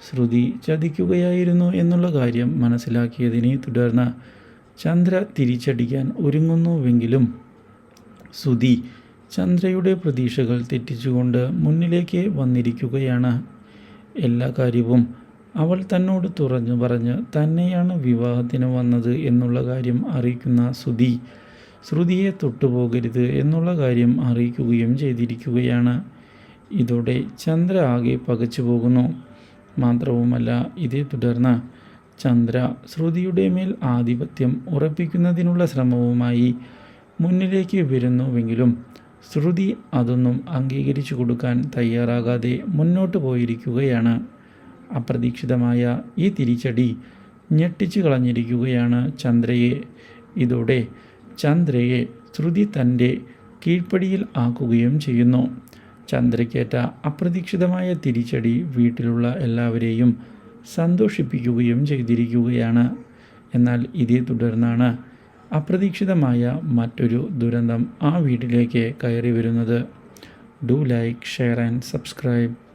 ശ്രുതി ചതിക്കുകയായിരുന്നു എന്നുള്ള കാര്യം മനസ്സിലാക്കിയതിനെ തുടർന്ന് ചന്ദ്ര തിരിച്ചടിക്കാൻ ഒരുങ്ങുന്നുവെങ്കിലും ശ്രുതി ചന്ദ്രയുടെ പ്രതീക്ഷകൾ തെറ്റിച്ചുകൊണ്ട് മുന്നിലേക്ക് വന്നിരിക്കുകയാണ്. എല്ലാ കാര്യവും അവൾ തന്നോട് തുറഞ്ഞു പറഞ്ഞ് തന്നെയാണ് വിവാഹത്തിന് വന്നത് എന്നുള്ള കാര്യം അറിയിക്കുന്ന ശ്രുതി ശ്രുതിയെ തൊട്ടുപോകരുത് എന്നുള്ള കാര്യം അറിയിക്കുകയും ചെയ്തിരിക്കുകയാണ്. ഇതോടെ ചന്ദ്ര ആകെ പകച്ചു പോകുന്നു മാത്രവുമല്ല ഇതേ തുടർന്ന് ചന്ദ്ര ശ്രുതിയുടെ മേൽ ആധിപത്യം ഉറപ്പിക്കുന്നതിനുള്ള ശ്രമവുമായി മുന്നിലേക്ക് വരുന്നുവെങ്കിലും ശ്രുതി അതൊന്നും അംഗീകരിച്ചു കൊടുക്കാൻ തയ്യാറാകാതെ മുന്നോട്ട് പോയിരിക്കുകയാണ്. അപ്രതീക്ഷിതമായ ഈ തിരിച്ചടി ഞെട്ടിച്ചു കളഞ്ഞിരിക്കുകയാണ് ചന്ദ്രയെ. ഇതോടെ ചന്ദ്രയെ ശ്രുതി തന്റെ കീഴ്പ്പടിയിൽ ആക്കുകയും ചെയ്യുന്നു. ചന്ദ്രയ്ക്കേറ്റ അപ്രതീക്ഷിതമായ തിരിച്ചടി വീട്ടിലുള്ള എല്ലാവരെയും സന്തോഷിപ്പിക്കുകയും ചെയ്തിരിക്കുകയാണ്. എന്നാൽ ഇതേ തുടർന്നാണ് അപ്രതീക്ഷിതമായ മറ്റൊരു ദുരന്തം ആ വീട്ടിലേക്ക് കയറി വരുന്നത്. Do like share and subscribe.